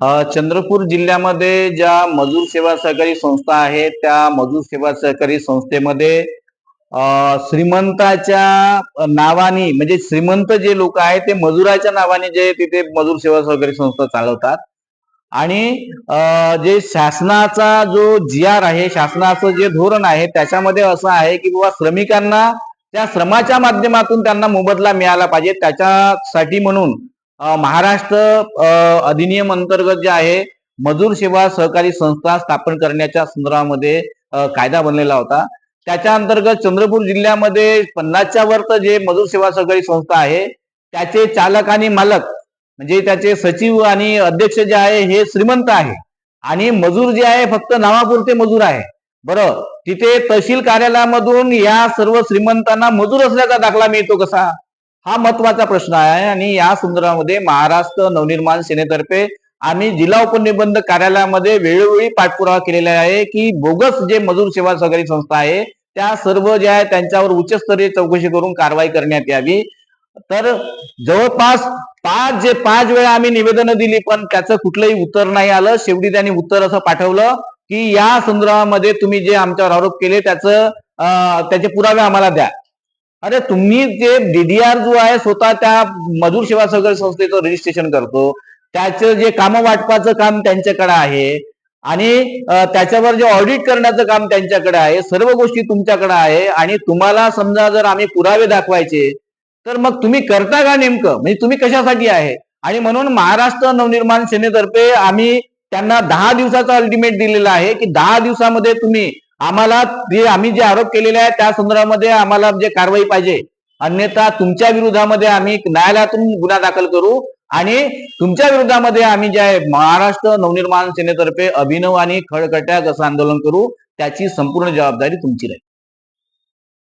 चंद्रपूर जिल्ह्यामध्ये ज्या मजूर सेवा सहकारी संस्था आहेत त्या मजूर सेवा सहकारी संस्थेमध्ये श्रीमंताच्या नावाने म्हणजे श्रीमंत जे लोक आहेत ते मजुराच्या नावाने जे तिथे मजूर सेवा सहकारी संस्था चालवतात. आणि जे शासनाचा जो जी आर आहे शासनाचं जे धोरण आहे त्याच्यामध्ये असं आहे की बाबा श्रमिकांना त्या श्रमाच्या माध्यमातून त्यांना मोबदला मिळाला पाहिजे. त्याच्यासाठी म्हणून महाराष्ट्र अधिनियम अंतर्गत जे आहे मजूर सेवा सहकारी संस्था स्थापन करण्याच्या संदर्भामध्ये कायदा बनलेला होता. त्याच्या अंतर्गत चंद्रपूर जिल्ह्यामध्ये पन्नासच्या वरचं जे मजूर सेवा सहकारी संस्था आहे त्याचे चालक आणि मालक म्हणजे त्याचे सचिव आणि अध्यक्ष जे आहे हे श्रीमंत आहे. आणि मजूर जे आहे फक्त नावापुरते मजूर आहे. बरं तिथे तहसील कार्यालयामधून या सर्व श्रीमंतांना मजूर असल्याचा दाखला मिळतो कसा? हा महत्त्वाचा प्रश्न आहे आणि या संदर्भामध्ये महाराष्ट्र नवनिर्माण सेनेतर्फे आम्ही जिल्हा उपनिबंधक कार्यालयामध्ये वेळोवेळी पाठपुरावा केलेला आहे की बोगस जे मजूर सेवा सहकारी संस्था आहे त्या सर्व ज्या आहे त्यांच्यावर उच्चस्तरीय चौकशी करून कारवाई करण्यात यावी. तर जवळपास पाच जे पाच वेळा आम्ही निवेदनं दिली पण त्याचं कुठलंही उत्तर नाही आलं. शेवटी त्यांनी उत्तर असं पाठवलं की या संदर्भामध्ये तुम्ही जे आमच्यावर आरोप केले त्याचं अं, त्याचे पुरावे आम्हाला द्या. अरे तुम्ही जे डीडीआर जो आहे स्वतः त्या मजूर सेवा सहकारी संस्थेचं रजिस्ट्रेशन करतो. त्याचं जे काम वाटपाचं काम त्यांच्याकडे आहे आणि त्याच्यावर जे ऑडिट करण्याचं काम त्यांच्याकडे आहे सर्व गोष्टी तुमच्याकडे आहे आणि तुम्हाला समजा जर आम्ही पुरावे दाखवायचे तर मग तुम्ही करता का नेमकं? म्हणजे तुम्ही कशासाठी आहे? आणि म्हणून महाराष्ट्र नवनिर्माण सेनेतर्फे आम्ही त्यांना दहा दिवसाचा अल्टिमेट दिलेला आहे की दहा दिवसामध्ये तुम्ही आम्हाला जे आम्ही जे आरोप केलेले आहे त्या संदर्भामध्ये आम्हाला जे कारवाई पाहिजे. अन्यथा तुमच्या विरोधामध्ये आम्ही न्यायालयातून गुन्हा दाखल करू आणि तुमच्या विरोधामध्ये आम्ही जे आहे महाराष्ट्र नवनिर्माण सेनेतर्फे अभिनव आणि खळखट्या असं आंदोलन करू त्याची संपूर्ण जबाबदारी तुमची राहील.